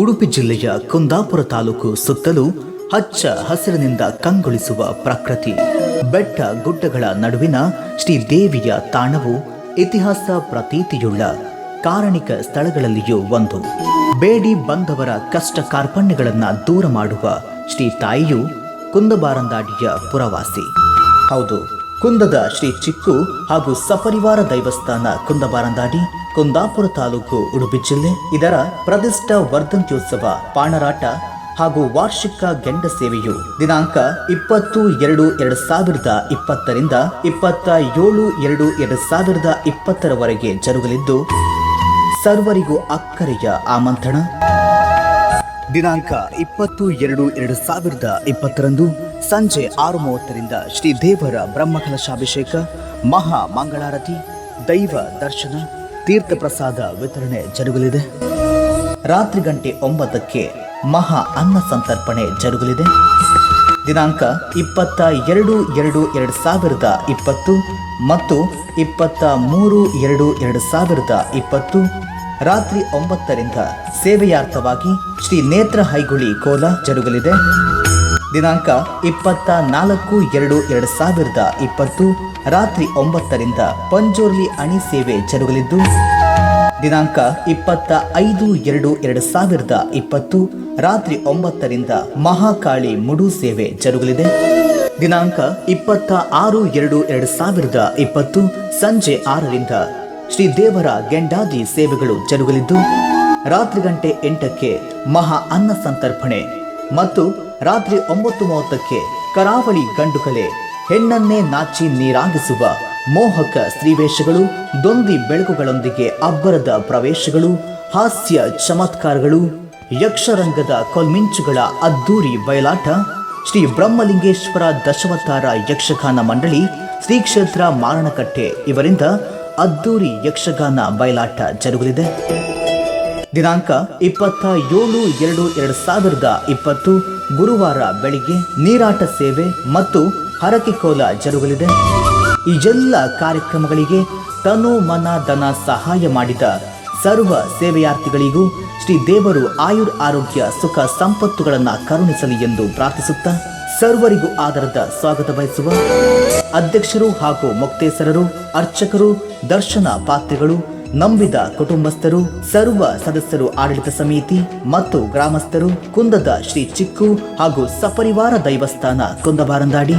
ಉಡುಪಿ ಜಿಲ್ಲೆಯ ಕುಂದಾಪುರ ತಾಲೂಕು ಸುತ್ತಲೂ ಹಚ್ಚ ಹಸಿರಿನಿಂದ ಕಂಗೊಳಿಸುವ ಪ್ರಕೃತಿ. ಬೆಟ್ಟ ಗುಡ್ಡಗಳ ನಡುವಿನ ಶ್ರೀ ದೇವಿಯ ತಾಣವು ಇತಿಹಾಸ ಪ್ರತೀತಿಯುಳ್ಳ ಕಾರಣಿಕ ಸ್ಥಳಗಳಲ್ಲಿಯೂ ಒಂದು. ಬೇಡಿ ಬಂದವರ ಕಷ್ಟ ಕಾರ್ಪಣ್ಯಗಳನ್ನು ದೂರ ಮಾಡುವ ಶ್ರೀ ತಾಯಿಯು ಕುಂದಬಾರಂದಾಡಿಯ ಪುರವಾಸಿ. ಹೌದು, ಕುಂದದ ಶ್ರೀ ಚಿಕ್ಕು ಹಾಗೂ ಸಪರಿವಾರ ದೈವಸ್ಥಾನ ಕುಂದಬಾರಂದಾಡಿ ಕುಂದಾಪುರ ತಾಲೂಕು ಉಡುಪಿ ಜಿಲ್ಲೆ. ಇದರ ಪ್ರತಿಷ್ಠ ವರ್ಧಂತ್ಯೋತ್ಸವ ಪಾಣರಾಟ ಹಾಗೂ ವಾರ್ಷಿಕ ಗೆಂಡ ಸೇವೆಯು ದಿನಾಂಕ ಇಪ್ಪತ್ತು ಎರಡು ಎರಡು ಸಾವಿರದ ಇಪ್ಪತ್ತರಿಂದ ಇಪ್ಪತ್ತ ಏಳು ಎರಡು ಎರಡು ಸಾವಿರದ ಇಪ್ಪತ್ತರವರೆಗೆ ಜರುಗಲಿದ್ದು, ಸರ್ವರಿಗೂ ಅಕ್ಕರೆಯ ಆಮಂತ್ರಣ. ದಿನಾಂಕ ಇಪ್ಪತ್ತು ಎರಡು ಎರಡು ಸಾವಿರದ ಇಪ್ಪತ್ತರಂದು ಸಂಜೆ ಆರು ಮೂವತ್ತರಿಂದ ಶ್ರೀ ದೇವರ ಬ್ರಹ್ಮಕಲಶಾಭಿಷೇಕ, ಮಹಾ ಮಂಗಳಾರತಿ, ದೈವ ದರ್ಶನ ತೀರ್ಥ ಪ್ರಸಾದ ವಿತರಣೆ ಜರುಗಲಿದೆ. ರಾತ್ರಿ ಗಂಟೆ ಒಂಬತ್ತಕ್ಕೆ ಮಹಾ ಅನ್ನ ಸಂತರ್ಪಣೆ ಜರುಗಲಿದೆ. ದಿನಾಂಕ ಇಪ್ಪತ್ತ ಎರಡು ಎರಡು ಎರಡು ಸಾವಿರದ ಇಪ್ಪತ್ತು ಮತ್ತು ಇಪ್ಪತ್ತ ಮೂರು ಎರಡು ಎರಡು ಸಾವಿರದ ಇಪ್ಪತ್ತು. ರಾತ್ರಿ ಒಂಬತ್ತರಿಂದ ಸೇವೆಯಾರ್ಥವಾಗಿ ಶ್ರೀ ನೇತ್ರ ಹೈಗುಳಿ ಕೋಲ ಜರುಗಲಿದೆ. ದಿನಾಂಕ ಇಪ್ಪತ್ತ ನಾಲ್ಕು ಎರಡು ಎರಡು ಸಾವಿರದ ಇಪ್ಪತ್ತು ರಾತ್ರಿ ಒಂಬತ್ತರಿಂದ ಪಂಜೋರ್ಲಿ ಅಣಿ ಸೇವೆ ಜರುಗಲಿದ್ದು, ದಿನಾಂಕ ಇಪ್ಪತ್ತ ಐದು ಎರಡು ಎರಡು ಸಾವಿರದ ಇಪ್ಪತ್ತು, ರಾತ್ರಿ ಒಂಬತ್ತರಿಂದ ಮಹಾಕಾಳಿ ಮುಡು ಸೇವೆ ಜರುಗಲಿದೆ. ದಿನಾಂಕ ಇಪ್ಪತ್ತ ಆರು ಎರಡು ಎರಡು ಸಾವಿರದ ಇಪ್ಪತ್ತು, ಸಂಜೆ ಆರರಿಂದ ಶ್ರೀ ದೇವರ ಗೆಂಡಾದಿ ಸೇವೆಗಳು ಜರುಗಲಿದ್ದು, ರಾತ್ರಿ ಗಂಟೆ ಎಂಟಕ್ಕೆ ಮಹಾ ಅನ್ನ ಸಂತರ್ಪಣೆ ಮತ್ತು ರಾತ್ರಿ ಒಂಬತ್ತು ಮೂವತ್ತಕ್ಕೆ ಕರಾವಳಿ ಗಂಡುಕಲೆ ಹೆಣ್ಣನ್ನೇ ನಾಚಿ ನೀರಾಗಿಸುವ ಮೋಹಕ ಸ್ತ್ರೀವೇಷಗಳು, ದೊಂದಿ ಬೆಳಕುಗಳೊಂದಿಗೆ ಅಬ್ಬರದ ಪ್ರವೇಶಗಳು, ಹಾಸ್ಯ ಚಮತ್ಕಾರಗಳು, ಯಕ್ಷರಂಗದ ಕೊಲ್ಮಿಂಚುಗಳ ಅದ್ದೂರಿ ಬಯಲಾಟ, ಶ್ರೀ ಬ್ರಹ್ಮಲಿಂಗೇಶ್ವರ ದಶವತಾರ ಯಕ್ಷಗಾನ ಮಂಡಳಿ ಶ್ರೀ ಕ್ಷೇತ್ರ ಮಾರಣಕಟ್ಟೆ ಇವರಿಂದ ಅದ್ದೂರಿ ಯಕ್ಷಗಾನ ಬಯಲಾಟ ಜರುಗಲಿದೆ. ದಿನಾಂಕ ಇಪ್ಪತ್ತ ಏಳು ಎರಡು ಎರಡು ಸಾವಿರದ ಇಪ್ಪತ್ತು, ಗುರುವಾರ ಬೆಳಿಗ್ಗೆ ನೀರಾಟ ಸೇವೆ ಮತ್ತು ಹರಕೆ ಕೋಲ ಜರುಗಲಿದೆ. ಈ ಎಲ್ಲ ಕಾರ್ಯಕ್ರಮಗಳಿಗೆ ತನು ಮನ ಧನ ಸಹಾಯ ಮಾಡಿದ ಸರ್ವ ಸೇವೆಯಾರ್ಥಿಗಳಿಗೂ ಶ್ರೀ ದೇವರು ಆಯುರ್ ಆರೋಗ್ಯ ಸುಖ ಸಂಪತ್ತುಗಳನ್ನು ಕರುಣಿಸಲಿ ಎಂದು ಪ್ರಾರ್ಥಿಸುತ್ತಾ ಸರ್ವರಿಗೂ ಆಧಾರದ ಸ್ವಾಗತ ಬಯಸುವ ಅಧ್ಯಕ್ಷರು ಹಾಗೂ ಮೊಕ್ತೇಸರರು, ಅರ್ಚಕರು, ದರ್ಶನ ಪಾತ್ರಿಗಳು ನಂಬಿದ ಕುಟುಂಬಸ್ಥರು, ಸರ್ವ ಸದಸ್ಯರು ಆಡಳಿತ ಸಮಿತಿ ಮತ್ತು ಗ್ರಾಮಸ್ಥರು, ಕುಂದದ ಶ್ರೀ ಚಿಕ್ಕು ಹಾಗೂ ಸಪರಿವಾರ ದೈವಸ್ಥಾನ ಕುಂದಬಾರಂದಾಡಿ.